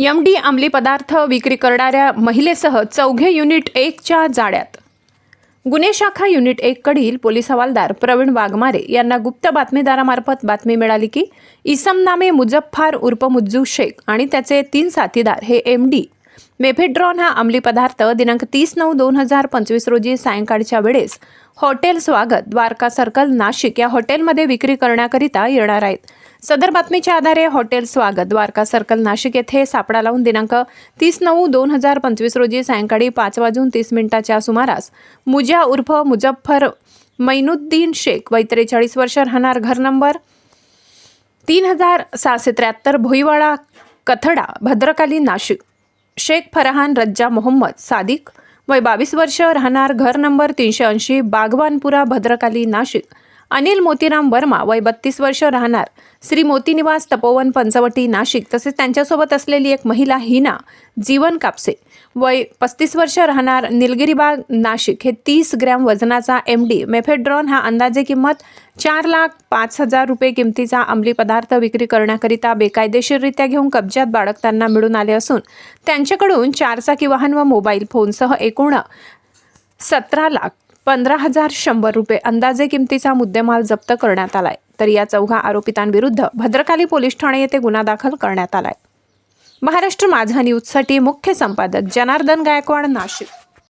M D अंमली पदार्थ विक्री करणाऱ्या महिलेसह चौघे युनिट एकच्या जाळ्यात. गुन्हे शाखा युनिट एककडील पोलीस हवालदार प्रवीण वाघमारे यांना गुप्त बातमीदारामार्फत बातमी मिळाली की इसम नामे मुजफ्फार उर्फ मुज्जू शेख आणि त्याचे तीन साथीदार हे एम डी. मेफेड्रॉन हा अंमली पदार्थ दिनांक तीस नऊ दोन हजार पंचवीस रोजी सायंकाळच्या वेळेस हॉटेल स्वागत द्वारका सर्कल नाशिक या हॉटेलमध्ये विक्री करण्याकरिता येणार आहेत. सदर बातमीच्या आधारे हॉटेल स्वागत. द्वारका सर्कल नाशिक येथे सापडा लावून दिनांक तीस नऊ दोन हजार पंचवीस रोजी सायंकाळी पाच वाजून तीस मिनिटाच्या सुमारास मुजा उर्फ मुजफ्फर मैनुद्दीन शेख वय त्रेचाळीस वर्ष राहणार घर नंबर तीन हजार सहाशे त्र्याहत्तर भोईवाडा कथडा भद्रकाली नाशिक. शेख फरहान रज्जा मोहम्मद सादिक वय बावीस वर्ष राहणार घर नंबर तीनशे ऐंशी बागवानपुरा भद्रकाली नाशिक. अनिल मोतीराम वर्मा वय बत्तीस वर्ष राहणार. श्री मोतीनिवास तपोवन पंचवटी नाशिक तसेच त्यांच्यासोबत असलेली एक महिला हिना जीवन कापसे. वय पस्तीस वर्ष राहणार निलगिरीबाग नाशिक हे तीस ग्रॅम वजनाचा एम डी मेफेड्रॉन हा अंदाजे किंमत चार लाख पाच हजार रुपये किमतीचा अंमली पदार्थ विक्री करण्याकरिता बेकायदेशीररित्या घेऊन कब्जात बाळगताना मिळून आले असून त्यांच्याकडून चारचाकी वाहन व मोबाईल फोनसह एकूण सतरा लाख पंधरा हजार शंभर रुपये अंदाजे किमतीचा मुद्देमाल जप्त करण्यात आलाय. तर या चौघा आरोपितांविरुद्ध भद्रकाली पोलीस ठाणे येथे गुन्हा दाखल करण्यात आलाय. महाराष्ट्र माझा न्यूजसाठी मुख्य संपादक जनार्दन गायकवाड नाशिक.